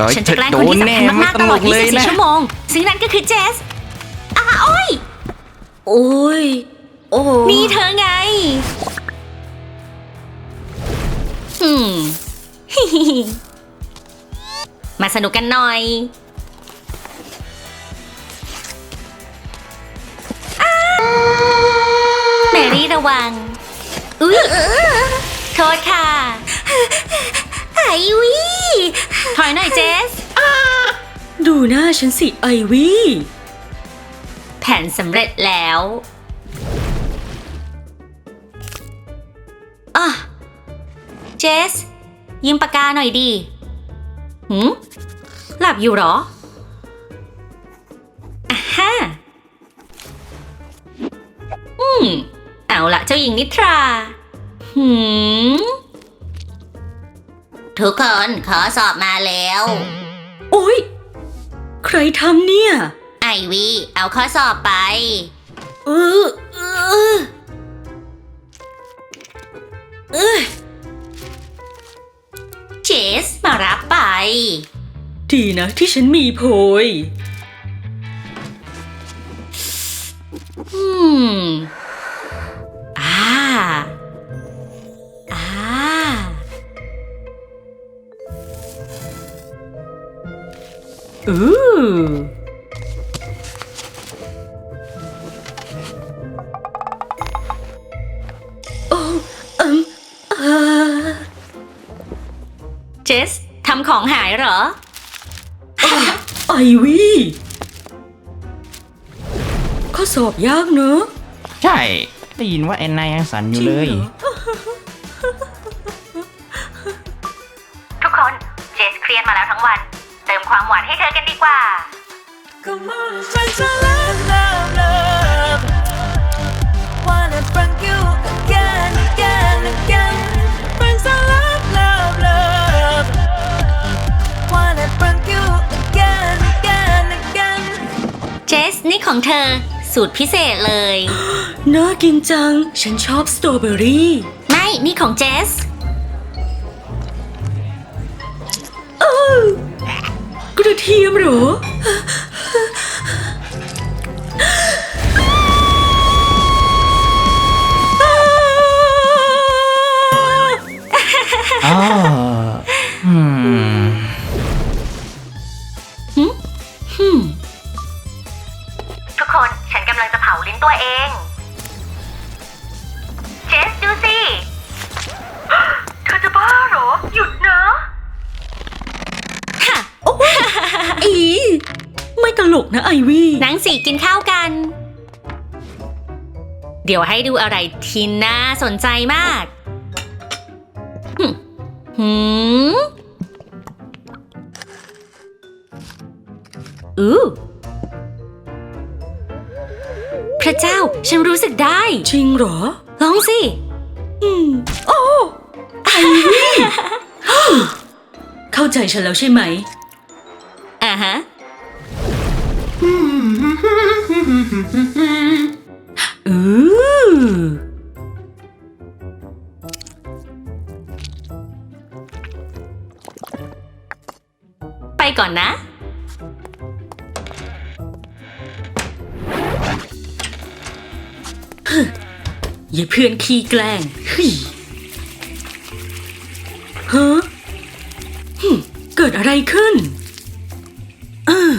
เอ้ยฉันจะแกล้งคนที่สำคัญมากๆตลอดโดนแน่ไม่สนุกเลยนะ24ชั่วโมงซึ่งนั่นก็คือเจสอ้าโอ้ยโอ้ยโอ้นี่เธอไงอืมมาสนุกกันหน่อยอ้าแมรี่ระวัง อุ๊ยโทษค่ะไอ วี่ ถอยหน่อยเจส ดูหน้าฉันสิไอวี่แผนสำเร็จแล้วอะเจส ยืมปากกาหน่อยดีหืมหลับอยู่เหรออะฮะอืม เอาละเจ้าหญิงนิทราหืม ทุกคนขอสอบมาแล้ว โอ้ยใครทำเนี่ย ไอวี เอาข้อสอบไปเออเออเออเจสมารับไป ดีนะที่ฉันมีโพย อืม อู้โอ้เอืมเออเจสทำของหายเหรอ ไอวี่ข้อสอบยากเนอะใช่ ได้ยินว่าแอนนายังสั่นอยู่เลย จริงหรอ ทุกคน เจสเครียดมาแล้วทั้งวันเติ มความหวานให้เธอกันดีกว่า Come on, friends, I love, love, love. Wanna prank you again, again, again. Friends, I love, love, love. Wanna prank you again, again, again. เจสนี่ของเธอ สูตรพิเศษเลย น่ากินจัง ฉันชอบสตรอเบอรี่ ไม่ นี่ของเจส กระเทียมหรอ กนะไอวี่หนังสีกินข้าวกัน เดี๋ยวให้ดูอะไรที่น่าสนใจมากหึหืมอู้พระเจ้าฉันรู้สึกได้ จริงเหรอ ลองสิ อืมโอ้ไอวี่ เข้าใจฉันแล้วใช่ไหม อือไปก่อนนะ อย่าเพื่อนขี้แกล้งเฮ้ยฮะเกิดอะไรขึ้น เออ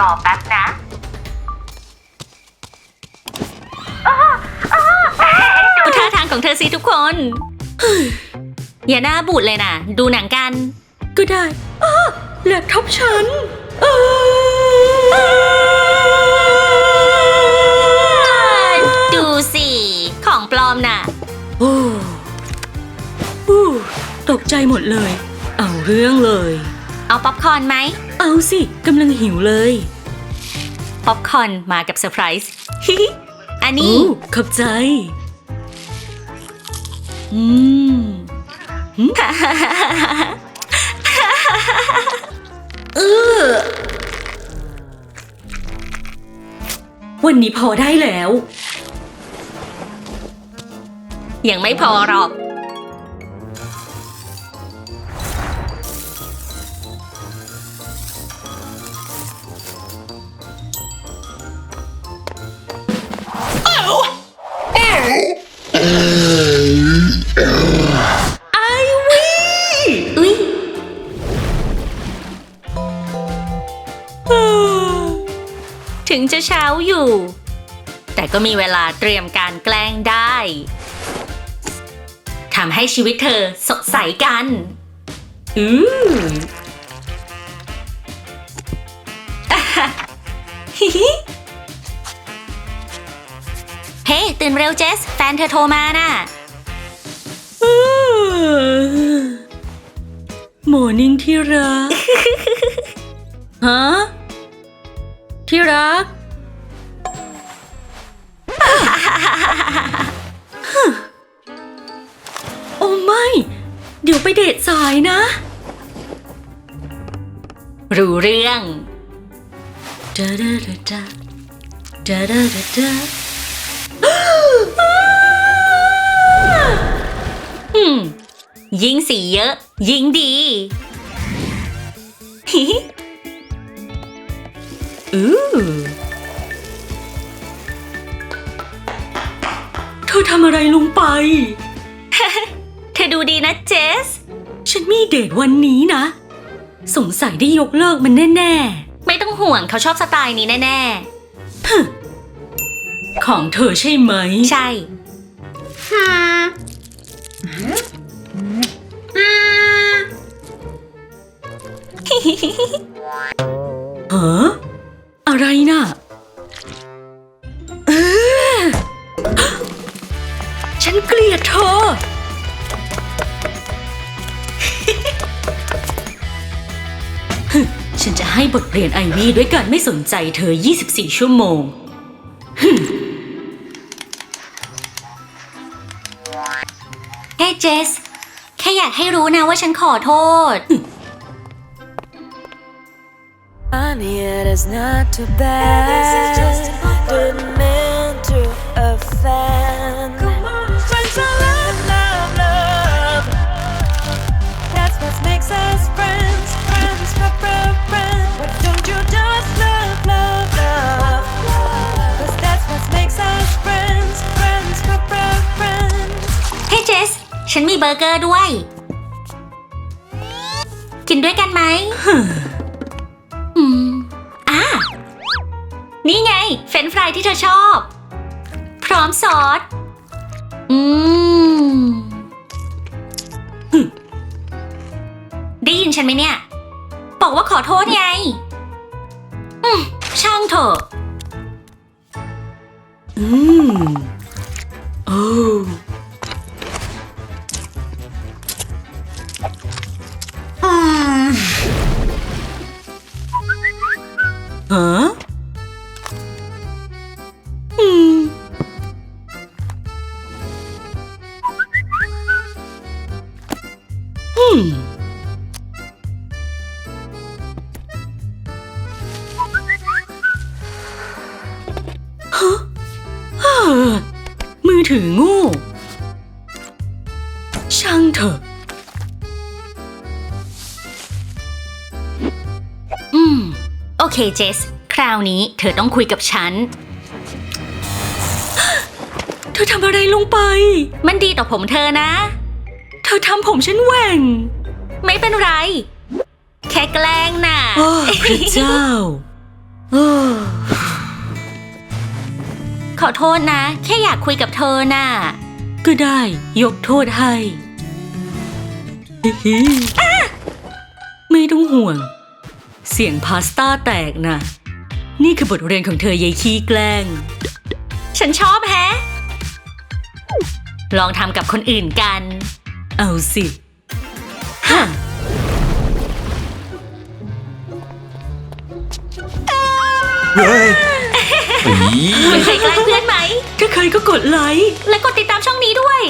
รอแป๊บนะดูท่าทางของเธอสิทุกคน อย่าหน้าบูดเลยนะ ดูหนังกัน ก็ได้อ้าแล็ปท็อปฉันอ้าดูสิ ของปลอมน่ะโอ้อู้ตกใจหมดเลย เอาเรื่องเลย เอาป๊อปคอร์นไหม เอาสิกำลังหิวเลย ป๊อปคอร์นมากับเซอร์ไพรส์อันนี้อู้ขอบใจ อืมเออวันนี้พอได้แล้ว ยังไม่พอหรอก ถึงจะเช้าอยู่ แต่ก็มีเวลาเตรียมการแกล้งได้ทำให้ชีวิตเธอสดใสกัน อือเฮ้ ตื่นเร็วเจส แฟนเธอโทรมาน่ะโมอนิ่งที่รัก ฮะ ที่รัก โอ้ไม่ เดี๋ยวไปเดทสายนะ รู้เรื่องดาดาดาดาดาดาดาดาอืมยิ่งสีเยอะ ยิ่งดี อือเธอทำอะไรลงไป เธอดูดีนะเจส ฉันมีเดทวันนี้นะ สงสัยได้ยกเลิกมันแน่ไม่ต้องห่วงเขาชอบสไตล์นี้แน่ ๆ ของเธอใช่ไหมๆใช่ ฮะ อะไรน่ะเออฉันเกลียดเธอ ฉันจะให้บทเรียนไอวี่ด้วยการไม่สนใจเธอ 24 ชั่วโมง เฮ้เจส แค่อยากให้รู้นะว่าฉันขอโทษ Honey, it is not too bad. This is just Didn't mean to offend. Friends are love, love, love. That's what makes us friends. Friends, for friends. But don't you just love, love, love? Cause that's what makes us friends. Friends, for friends. เฮ้เจส ฉันมีเบอร์เกอร์ด้วย กินด้วยกันไหม เฟรนช์ฟรายที่เธอชอบ พร้อมซอส อืม ได้ยินฉันไหมเนี่ย บอกว่าขอโทษไง อืม ช่างเถอะ อืม โอ้ ฮะฮ่ามือถืองูช่างเถอะ อืม โอเคเจส คราวนี้เธอต้องคุยกับฉัน เธอทำอะไรลงไป มันดีต่อผมเธอนะเธอทำผมฉันแหว่ง ไม่เป็นไร แค่แกล้งน่ะ โอ้พระเจ้าโอ้ขอโทษนะ แค่อยากคุยกับเธอน่ะ ก็ได้ ยกโทษให้ฮิฮิไม่ต้องห่วง เสียงพาสต้าแตกนะ นี่คือบทเรียนของเธอยายขี้แกล้ง ฉันชอบแฮะ ลองทำกับคนอื่นกัน เอาสิฮะเฮ้ยอีคุณเคยแกล้งเพื่อนไหม ถ้าใครก็กดไลค์ และกดติดตามช่องนี้ด้วย